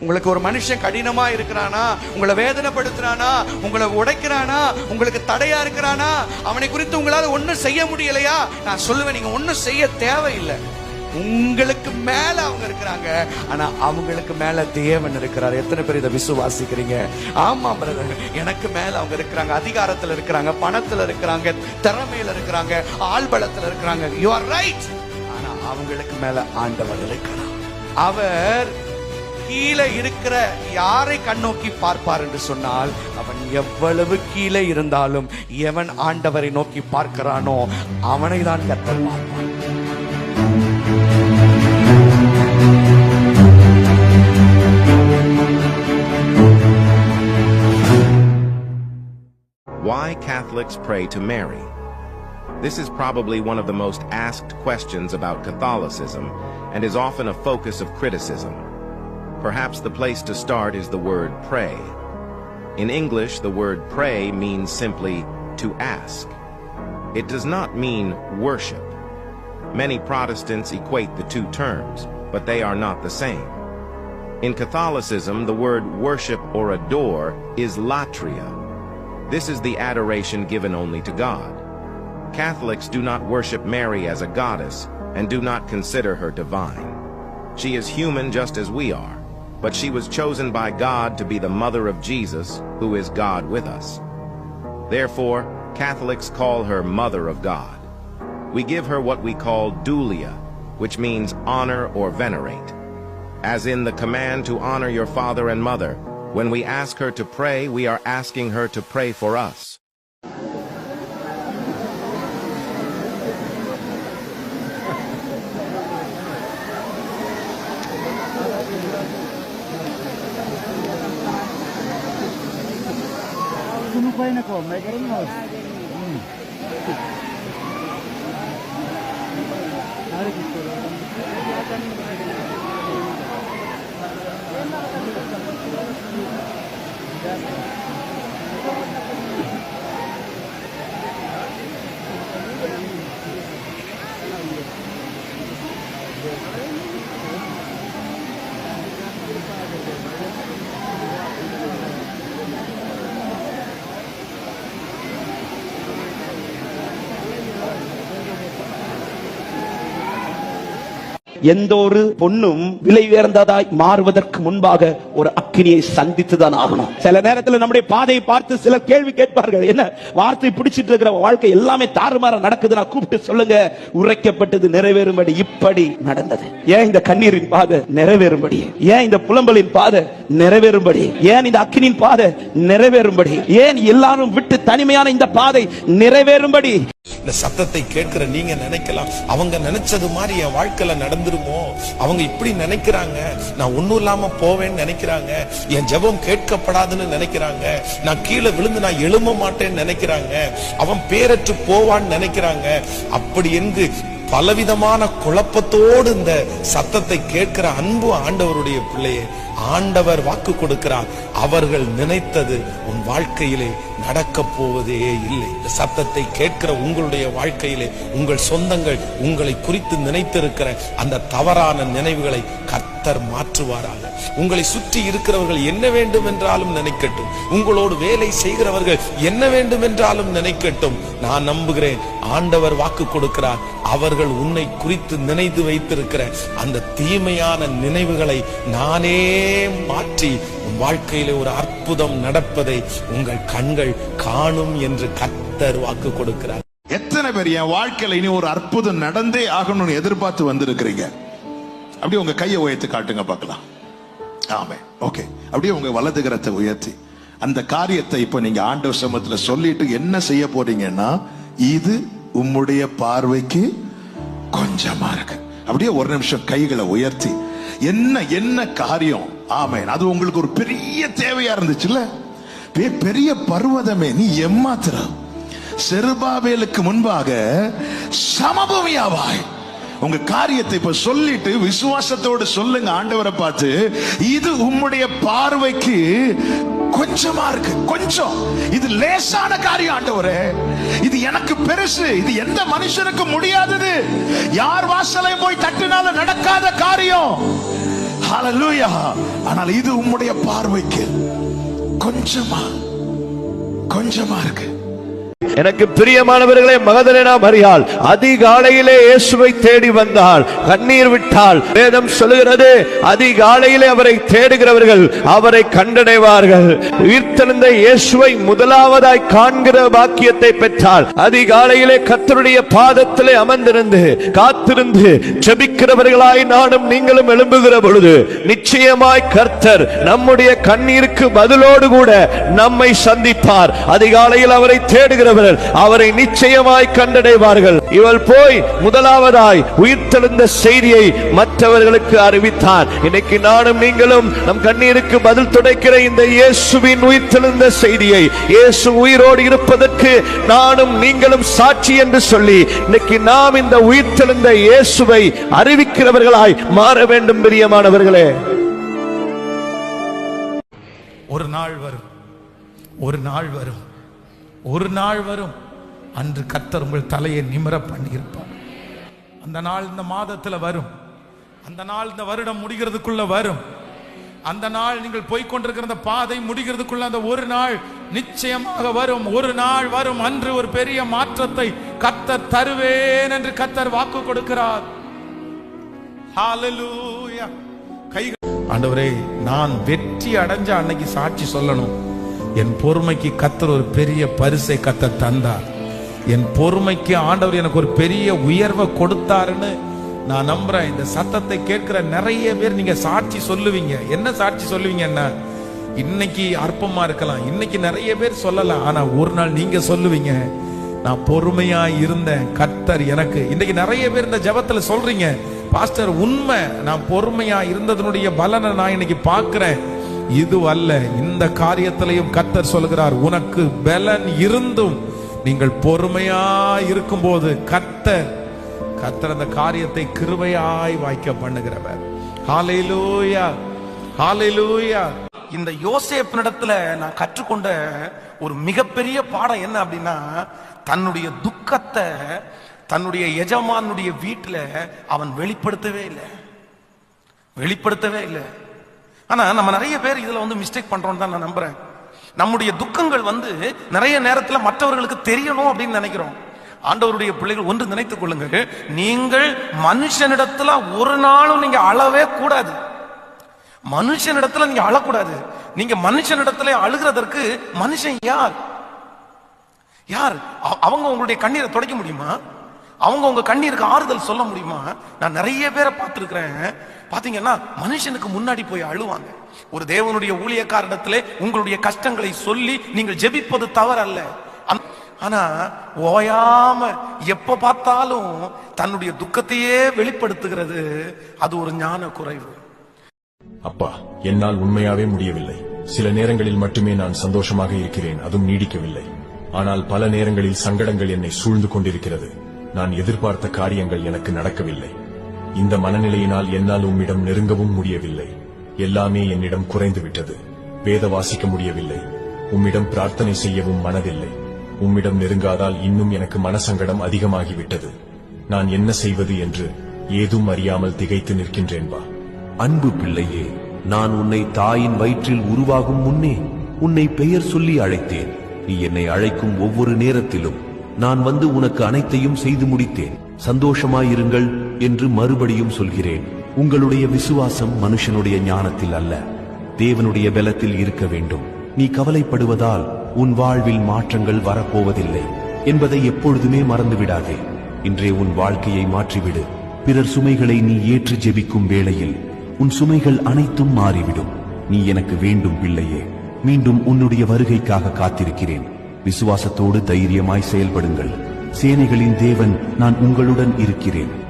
உங்களுக்கு ஒரு மனுஷன் கடினமா இருக்கிறானா? உங்களை வேதனைப்படுத்துறானா? உங்களை உடைக்கிறானா? உங்களுக்கு தடையா இருக்கிறானா? அவனை குறித்து உங்களால ஒன்றும் செய்ய முடியலையா? நான் சொல்லுவேன் நீங்க ஒன்றும் செய்ய தேவையில்லை. உங்களுக்கு மேல அவங்க இருக்கிறாங்க. ஆனா அவங்களுக்கு மேல தேவன் இருக்கிறார். எத்தனை பேர் இதை விசுவாசிக்கிறீங்க? ஆமா பிரதர் எனக்கு மேல அவங்க இருக்கிறாங்க. அதிகாரத்துல இருக்கிறாங்க பணத்துல இருக்கிறாங்க திறமையில இருக்கிறாங்க ஆள்பலத்துல இருக்கிறாங்க. யூ ஆர் ரைட் ஆனா அவங்களுக்கு மேல ஆண்டவர் இருக்கிறார். அவர் கீழே இருக்கிற யாரை கண்ணோக்கி பார்ப்பார் என்று சொன்னால் அவன் எவ்வளவு கீழே இருந்தாலும் எவன் ஆண்டவரை நோக்கி பார்க்கிறானோ அவனை தான் கத்தல் பார்ப்பான் Why Catholics pray to Mary? This is probably one of the most asked questions about Catholicism and is often a focus of criticism. Perhaps the place to start is the word pray. In English, the word pray means simply to ask. It does not mean worship. Many Protestants equate the two terms, but they are not the same. In Catholicism, the word worship or adore is latria. This is the adoration given only to God. Catholics do not worship Mary as a goddess and do not consider her divine. She is human just as we are, but she was chosen by God to be the mother of Jesus, who is God with us. Therefore, Catholics call her Mother of God. We give her what we call dulia, which means honor or venerate. As in the command to honor your father and mother, when we ask her to pray, we are asking her to pray for us. ay nako, may karon mo. Hari kito. Thank you. எந்த ஒரு பொண்ணும் விலை உயர்ந்ததாய் மாறுவதற்கு முன்பாக ஒரு அக்கினியை சந்தித்துதான் ஆகணும். சில நேரத்தில் நம்முடைய பாதையை பார்த்து சில கேள்வி கேட்பார்கள். என்ன வார்த்தை பிடிச்சிட்டு இருக்கிற வாழ்க்கை எல்லாமே தாறுமாற நடக்குது நான் கூப்பிட்டு சொல்லுங்க. உரைக்கப்பட்டது நிறைவேறும்படி இப்படி நடந்தது. ஏன் இந்த கண்ணீரின் பாதை நிறைவேறும்படி? ஏன் இந்த புலம்பலின் பாதை நிறைவேறும்படி? ஏன் இந்த அக்கினின் பாதை நிறைவேறும்படி? ஏன் எல்லாரும் விட்டு தனிமையான இந்த பாதை நிறைவேறும்படி? இந்த சத்தத்தை கேட்கிற நீங்க நினைக்கலாம். அவங்க நினைச்சது மாதிரி என் வாழ்க்கையில நடந்துருமோ? அவங்க இப்படி நினைக்கிறாங்க. நான் ஒண்ணும் இல்லாம போவேன்னு நினைக்கிறாங்க. என் ஜெபம் கேட்கப்படாதுன்னு நினைக்கிறாங்க. நான் கீழே விழுந்து நான் எழும்ப மாட்டேன்னு நினைக்கிறாங்க. அவன் பேரற்று போவான்னு நினைக்கிறாங்க. அப்படி என்று பலவிதமான குழப்பத்தோடு இந்த சத்தத்தை கேட்கிற அன்பு ஆண்டவருடைய பிள்ளையே ஆண்டவர் வாக்கு கொடுக்கிறார். அவர்கள் நினைத்தது உன் வாழ்க்கையிலே நடக்க போவதே இல்லை. இந்த சத்தத்தை கேட்கிற உங்களுடைய வாழ்க்கையிலே உங்கள் சொந்தங்கள் உங்களை குறித்து நினைத்திருக்கிற அந்த தவறான நினைவுகளை கர்த்தர் மாற்றுவாராக. உங்களை சுற்றி இருக்கிறவர்கள் என்ன வேண்டும் என்றாலும் நினைக்கட்டும். உங்களோடு வேலை செய்கிறவர்கள் என்ன வேண்டும் என்றாலும் நினைக்கட்டும். நான் நம்புகிறேன் ஆண்டவர் வாக்கு கொடுக்கிறார். அவர்கள் உன்னை குறித்து நினைத்து வைத்திருக்கிற அந்த தீமையான நினைவுகளை நானே மாற்றி உன் வாழ்க்கையிலே ஒரு அற்புதம் நடப்பதை உங்கள் கண்கள் காணும் என்று கத்தர் வாக்கு கொடுக்கிறார். எத்தனை பேர் என் வாழ்க்கையில இனி ஒரு அற்புதம் நடந்தே ஆகணும்னு எதிர்பார்த்து வந்திருக்கிறீங்க? அப்படியே உங்க கையை உயர்த்து காட்டுங்க பார்க்கலாம். ஆமே ஓகே. அப்படியே உங்க வலது கரத்தை உயர்த்தி. அந்த காரியத்தை இப்ப நீங்க ஆண்டவர் சமத்துல சொல்லிட்டு என்ன செய்ய போறீங்கன்னா இது உம்முடைய பார்வைக்கு கொஞ்சமா இருக்கு. அப்படியே ஒரு நிமிஷம் கைகளை உயர்த்தி என்ன என்ன காரியம்? ஆமேன். அது உங்களுக்கு ஒரு பெரிய தேவையா இருந்துச்சுல்ல? பெ- பெரிய பர்வதமே நீ எம்மாத்திர. செருபாவேலுக்கு முன்பாக சமபூமியாவாய். உங்க காரியத்தை இப்ப சொல்லிட்டு விசுவாசத்தோடு சொல்லுங்க ஆண்டவரை பார்த்து இது உம்முடைய பார்வைக்கு கொஞ்சமா இருக்கு கொஞ்சம். இது லேசான காரியம் ஆண்டவரே. இது எனக்கு பெருசு இது எந்த மனுஷனுக்கு முடியாதது. யார் வாசலை போய் தட்டினாலும் நடக்காத காரியம். ஹalleluya ஆனால் இது உம்முடைய பார்வைக்கு கொஞ்சமா கொஞ்சமா இருக்கு. எனக்கு பிரியமானவர்களே மகதலேனா மரியாள் அதிகாலையிலே இயேசுவை தேடி வந்தாள் கண்ணீர் விட்டாள் வேதம் சொல்லுகிறது அதிகாலையிலே அவரை தேடுகிறவர்கள் அவரை கண்டடைவார்கள். உயிர்த்தெழுந்த இயேசுவை முதலாவதாய் காண்கிற பாக்கியத்தை பெற்றாள் அதிகாலையிலே கர்த்தருடைய பாதத்திலே அமர்ந்திருந்து காத்திருந்து செபிக்கிறவர்களாய் நானும் நீங்களும் எழும்புகிற பொழுது நிச்சயமாய் கர்த்தர் நம்முடைய கண்ணீருக்கு பதிலோடு கூட நம்மை சந்திப்பார். அதிகாலையில் அவரை தேடுகிற தேடுகிறவர்கள் அவரை நிச்சயமாய் கண்டடைவார்கள். இவள் போய் முதலாவதாய் உயிர்த்தெழுந்த செய்தியை மற்றவர்களுக்கு அறிவித்தார். இன்னைக்கு நானும் நீங்களும் நம் கண்ணீருக்கு பதில் துடைக்கிற இந்த இயேசுவின் உயிர்த்தெழுந்த செய்தியை இயேசு உயிரோடு இருப்பதற்கு நானும் நீங்களும் சாட்சி என்று சொல்லி இன்னைக்கு நாம் இந்த உயிர்த்தெழுந்த இயேசுவை அறிவிக்கிறவர்களாய் மாற வேண்டும் பிரியமானவர்களே. ஒரு நாள் வரும். ஒரு நாள் வரும். ஒரு நாள் வரும். அன்று கத்தர் உங்கள் தலையை நிமிர பண்ணியிருப்பார். அந்த நாள் இந்த மாதத்துல வரும். அந்த நாள் இந்த வருடம் முடிகிறதுக்குள்ள வரும். அந்த நாள் நீங்கள் போய்கொண்டிருக்கிற அந்த பாதை முடிகிறதுக்குள்ள அந்த ஒரு நாள் நிச்சயமாக வரும். ஒரு நாள் வரும். அன்று ஒரு பெரிய மாற்றத்தை கத்தர் தருவேன் என்று கத்தர் வாக்கு கொடுக்கிறார். ஆண்டவரே நான் வெற்றி அடைஞ்ச அன்னைக்கு சாட்சி சொல்லணும். என் பொறுமைக்கு கத்தர் ஒரு பெரிய பரிசை கத்தர் தந்தார். என் பொறுமைக்கு ஆண்டவர் எனக்கு ஒரு பெரிய உயர்வை கொடுத்தாருன்னு நான் நம்புறேன். இந்த சத்தத்தை கேட்கிற நிறைய பேர் நீங்க சாட்சி சொல்லுவீங்க. என்ன சாட்சி சொல்லுவீங்க என்ன இன்னைக்கு அற்பமா இருக்கலாம். இன்னைக்கு நிறைய பேர் சொல்லலாம். ஆனா ஒரு நாள் நீங்க சொல்லுவீங்க நான் பொறுமையா இருந்தேன். கத்தர் எனக்கு இன்னைக்கு நிறைய பேர் இந்த ஜபத்துல சொல்றீங்க பாஸ்டர் உண்மை. நான் பொறுமையா இருந்ததனுடைய பலனை நான் இன்னைக்கு பாக்குறேன் இது அல்ல இந்த காரியத்திலையும் கத்தர் சொல்கிறார் உனக்கு பலன் இருந்தும் நீங்கள் பொறுமையா இருக்கும்போது கத்தர் கத்தர் அந்த காரியத்தை கிருமையாய் வாய்க்க பண்ணுகிறவர். ஹalleluya ஹalleluya. இந்த யோசேப்பினிடத்துல நான் கற்றுக்கொண்ட ஒரு மிகப்பெரிய பாடம் என்ன அப்படின்னா தன்னுடைய துக்கத்தை தன்னுடைய எஜமானுடைய வீட்டுல அவன் வெளிப்படுத்தவே இல்லை. வெளிப்படுத்தவே இல்லை. ஆனா நம்ம நிறைய பேர் இதுல வந்து மிஸ்டேக் பண்றோம்னு தான் நான் நம்புறேன். நம்முடைய துக்கங்கள் வந்து நிறைய நேரத்துல மற்றவர்களுக்கு தெரியணும் அப்படின்னு நினைக்கிறோம். ஆண்டவருடைய பிள்ளைகள் ஒன்று நினைத்துக் கொள்ளுங்கள். நீங்கள் மனுஷனிடத்துல ஒரு நாளும் நீங்க அழவே கூடாது. மனுஷனிடத்துல நீங்க அழக்கூடாது. நீங்க மனுஷனிடத்துல அழுகிறதற்கு மனுஷன் யார்? யார்? அவங்க உங்களுடைய கண்ணீரை துடைக்க முடியுமா? அவங்க உங்க கண்ணீருக்கு ஆறுதல் சொல்ல முடியுமா? நான் நிறைய பேரை பார்த்துருக்குறேன். பாத்தீங்கன்னா மனுஷனுக்கு முன்னாடி போய் அழுவாங்க. ஒரு தேவனுடைய ஊழியக்காரிடத்திலே உங்களுடைய கஷ்டங்களை சொல்லி நீங்கள் ஜெபிப்பது தவறல்ல. அந்த- ஆனா ஓயாம எப்ப பார்த்தாலும் தன்னுடைய துக்கத்தையே வெளிப்படுத்துகிறது. அது ஒரு ஞான குறைவு. அப்பா என்னால் உண்மையாவே முடியவில்லை. சில நேரங்களில் மட்டுமே நான் சந்தோஷமாக இருக்கிறேன். அதுவும் நீடிக்கவில்லை. ஆனால் பல நேரங்களில் சங்கடங்கள் என்னை சூழ்ந்து கொண்டிருக்கிறது. நான் எதிர்பார்த்த காரியங்கள் எனக்கு நடக்கவில்லை. இந்த மனநிலையினால் என்னால் உம்மிடம் நெருங்கவும் முடியவில்லை. எல்லாமே என்னிடம் குறைந்து விட்டது வேத வாசிக்க முடியவில்லை. உம்மிடம் பிரார்த்தனை செய்யவும் மனதில்லை. உம்மிடம் நெருங்காதால் இன்னும் எனக்கு மனசங்கடம் அதிகமாகிவிட்டது. நான் என்ன செய்வது என்று ஏதும் அறியாமல் திகைத்து நிற்கின்றேன் வா அன்பு பிள்ளையே நான் உன்னை தாயின் வயிற்றில் உருவாகும் முன்னே உன்னை பெயர் சொல்லி அழைத்தேன். நீ என்னை அழைக்கும் ஒவ்வொரு நேரத்திலும் நான் வந்து உனக்கு அனைத்தையும் செய்து முடித்தேன். சந்தோஷமாயிருங்கள் என்று மறுபடியும் சொல்கிறேன். உங்களுடைய விசுவாசம் மனுஷனுடைய ஞானத்தில் அல்ல. தேவனுடைய பலத்தில் இருக்க வேண்டும். நீ கவலைப்படுவதால் உன் வாழ்வில் மாற்றங்கள் வரப்போவதில்லை என்பதை எப்பொழுதுமே மறந்துவிடாதே. இன்றே உன் வாழ்க்கையை மாற்றிவிடு. பிறர் சுமைகளை நீ ஏற்று ஜெபிக்கும் வேளையில் உன் சுமைகள் அனைத்தும் மாறிவிடும். நீ எனக்கு வேண்டும் பிள்ளையே. மீண்டும் உன்னுடைய வருகைக்காக காத்திருக்கிறேன். விசுவாசத்தோடு தைரியமாய் செயல்படுங்கள். சேனைகளின் தேவன் நான் உங்களுடன் இருக்கிறேன்.